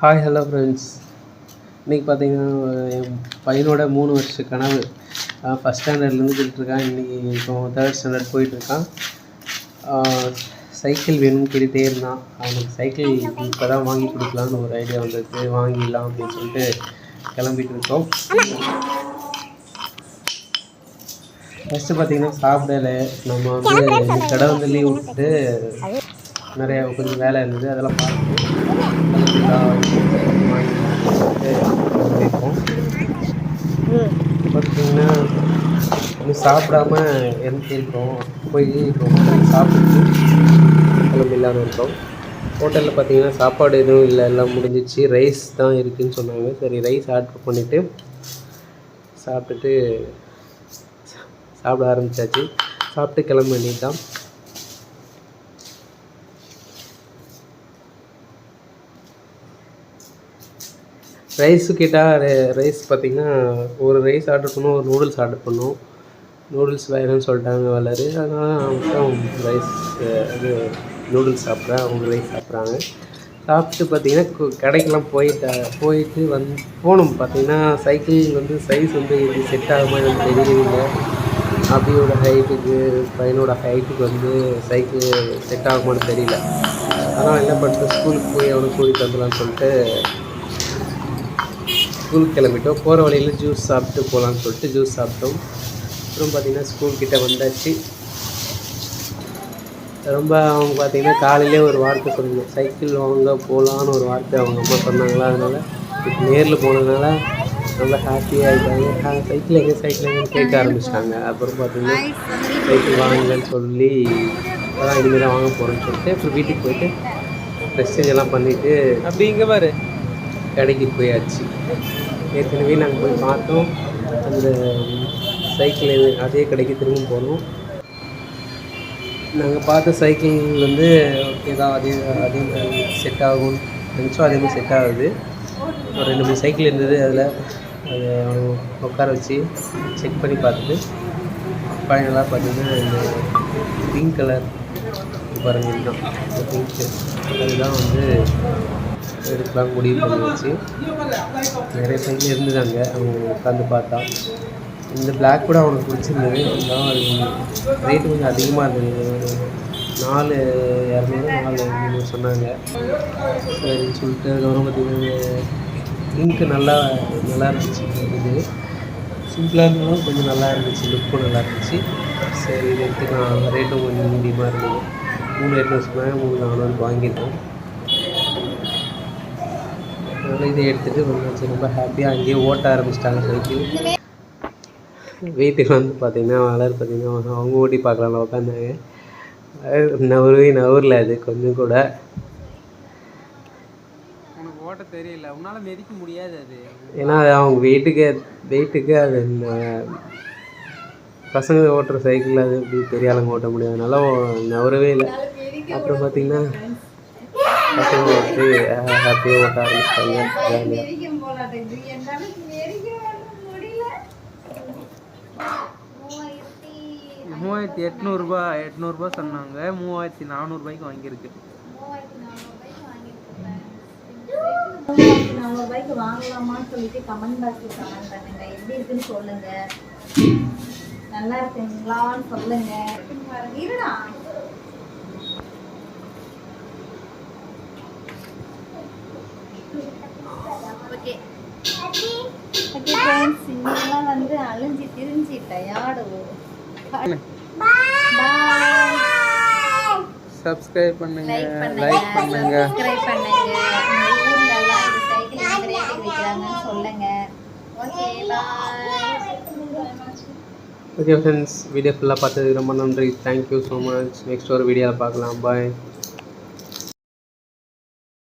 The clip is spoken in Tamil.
ஹாய் ஹலோ ஃப்ரெண்ட்ஸ் இன்றைக்கி பார்த்தீங்கன்னா என் பையனோட மூணு வருஷ கனவு. ஃபஸ்ட் ஸ்டாண்டர்ட்லேருந்து கேட்டுருக்கான் இன்றைக்கி இப்போ தேர்ட் ஸ்டாண்டர்ட் போயிட்டுருக்கான் சைக்கிள் வேணும்னு கேட்டுகிட்டே இருந்தான். அவனுக்கு சைக்கிள் இப்போ தான் வாங்கி கொடுக்கலான்னு ஒரு ஐடியா வந்திருக்கு. வாங்கிடலாம் அப்படின்னு சொல்லிட்டு கிளம்பிட்டு இருக்கோம். ஃபஸ்ட்டு பார்த்தீங்கன்னா சாப்பிடல. நம்ம வந்து கடை வந்து லீவ் விட்டுட்டு நிறைய கொஞ்சம் வேலை இருந்தது அதெல்லாம் பார்த்துருக்கோம் இருக்கோம் பார்த்தீங்கன்னா இன்னும் சாப்பிடாம இருக்கோம் போய் ரொம்ப சாப்பிட்டு கிளம்பில்லாமல் இருக்கோம். ஹோட்டலில் பார்த்தீங்கன்னா சாப்பாடு எதுவும் இல்லை எல்லாம் முடிஞ்சிச்சு. ரைஸ் தான் இருக்குதுன்னு சொன்னாங்க. சரி ரைஸ் ஆர்டர் பண்ணிவிட்டு சாப்பிட்டுட்டு சாப்பிட ஆரம்பித்தாச்சு சாப்பிட்டு கிளம்ப வேண்டியது தான் ரைஸு கேட்டால் ரைஸ் பார்த்திங்கன்னா ஒரு ரைஸ் ஆர்டர் பண்ணோம் ஒரு நூடுல்ஸ் ஆர்டர் பண்ணோம் நூடுல்ஸ் வேணும்னு சொல்லிட்டாங்க வளரு அதனால் மட்டும் ரைஸ் இது நூடுல்ஸ் சாப்பிட்றேன். அவங்க ரைஸ் சாப்பிட்றாங்க. சாப்பிட்டு பார்த்தீங்கன்னா கடைக்கெல்லாம் போயிட்டா போயிட்டு வந் போகணும் பார்த்தீங்கன்னா சைக்கிள் வந்து சைஸ் வந்து எப்படி செட் ஆகுமா எனக்கு தெரியல அபியோட ஹைட்டுக்கு பையனோட ஹைட்டுக்கு வந்து சைக்கிள் செட் ஆகுமான்னு தெரியல. ஆனால் என்ன பண்ணுறது ஸ்கூலுக்கு போய் அவனை கூட்டிகிட்டு வந்துடலான்னு சொல்லிட்டு ஸ்கூல் கிளம்பிட்டோம். போகிற வழியில் ஜூஸ் சாப்பிட்டு போகலான்னு சொல்லிட்டு ஜூஸ் சாப்பிட்டோம். அப்புறம் பார்த்திங்கன்னா ஸ்கூல் கிட்டே வந்தாச்சு. ரொம்ப அவங்க பார்த்திங்கன்னா காலையிலே ஒரு வார்த்தை சொன்னாங்க. சைக்கிள் வாங்க போகலான்னு ஒரு வார்த்தை அவங்க அம்மா சொன்னாங்களா? அதனால் இப்போ நேரில் போனதுனால ரொம்ப ஹாப்பியாக இருக்காங்க. சைக்கிள் எங்கே சைக்கிள் எங்கேன்னு கேட்க ஆரம்பிச்சிட்டாங்க. அப்புறம் பார்த்திங்கன்னா சைக்கிள் வாங்கலன்னு சொல்லி அதான் இனிமேல் தான் வாங்க போகிறேன்னு சொல்லிட்டு அப்புறம் வீட்டுக்கு போயிட்டு ட்ரெஸ்ஸிங் எல்லாம் பண்ணிவிட்டு அப்படி இங்கே பாரு. கடைக்கு போயாச்சு. ஏற்கனவே நாங்கள் போய் பார்த்தோம். அந்த சைக்கிள் அதே கடைக்கு திரும்ப போனோம். நாங்கள் பார்த்த சைக்கிள் வந்து ஓகே தான் அதே அதே மாதிரி செட் ஆகும் நினச்சோம். அதே மாதிரி செட் ஆகுது. ஒரு ரெண்டு மூணு சைக்கிள் இருந்தது அதில். அதை உட்கார வச்சு செக் பண்ணி பார்த்துட்டு ஃபைனலாக பார்த்தீங்கன்னா இந்த பிங்க் கலர் பாருங்க இதுதான் பிங்க் அதுதான் வந்து எடுக்கலாம் முடிவு பண்ணிடுச்சு நிறைய சைக்கிள் இருந்துட்டாங்க அவங்க உட்காந்து பார்த்தா. இந்த பிளாக் கூட அவனுக்கு பிடிச்சிருந்தது. இருந்தாலும் அது ரேட்டு கொஞ்சம் அதிகமாக இருந்தது. நாலு இரநூறு நாலு முந்நூறு சொன்னாங்க. சரின்னு சொல்லிட்டு அதுக்கப்புறம் பார்த்திங்கன்னா லிங்க் நல்லா நல்லா இருந்துச்சு. இது சிம்பிளாக இருந்தாலும் கொஞ்சம் நல்லா இருந்துச்சு. லுக்கும் நல்லா இருந்துச்சு. சரி இது நான் ரேட்டும் கொஞ்சம் மீடியமாக இருந்தது. மூணு எட்நூறு சொன்னாங்க. மூணு நானூறு வாங்கிட்டோம் அதனால் இதை எடுத்துகிட்டு ரொம்ப ஹாப்பியாக அங்கேயே ஓட்ட ஆரம்பிச்சிட்டாங்க சைக்கிள் வீட்டுக்கு வந்து பார்த்தீங்கன்னா வளர் பார்த்தீங்கன்னா அவங்க ஓட்டி பார்க்கலாம்ல உட்காந்தாங்க நவருவே நவரில் அது கொஞ்சம் கூட. உனக்கு ஓட்ட தெரியல. உன்னால மிதிக்க முடியாது அது. ஏன்னா அது அவங்க வெயிட்டுக்கு வெயிட்டுக்கு அது பசங்க ஓட்டுற சைக்கிள் அது இப்படி பெரிய ஆளுங்க ஓட்ட முடியாது. அதனால ஓ- நவரவே இல்லை. அப்புறம் பார்த்தீங்கன்னா பசங்க ஓட்டி ஹாப்பியாக ஓட்ட ஆரம்பிச்சிட்டாங்க மூவாயிரத்தி எட்நூறுபா எட்நூறுபா சொன்னாங்க மூவாயிரத்தி நானூறுபாய்க்கு வாங்கியிருக்கு நானூறு வாங்கலாமான்னு சொல்லிட்டு கமெண்ட் பாக்ஸ்ல கமெண்ட் பண்ணுங்க எப்படி இருக்குன்னு சொல்லுங்க நல்லா இருக்குங்களான்னு சொல்லுங்க இருடா ஓகே ஓகே இன்னெல்லாம் வந்து அழிஞ்சு திரிஞ்சு டயர்டு பாய். சப்ஸ்கிரைப் பண்ணுங்க லைக் பண்ணுங்க சப்ஸ்கிரைப் பண்ணுங்க. சைக்கிள் விற்கிறாங்கன்னு சொல்லுங்க. ஓகே ஃப்ரெண்ட்ஸ் வீடியோ ஃபுல்லாக பார்த்ததுக்கு ரொம்ப நன்றி. தேங்க்யூ ஸோ மச் நெக்ஸ்ட் ஒரு வீடியோவில் பார்க்கலாம். பாய்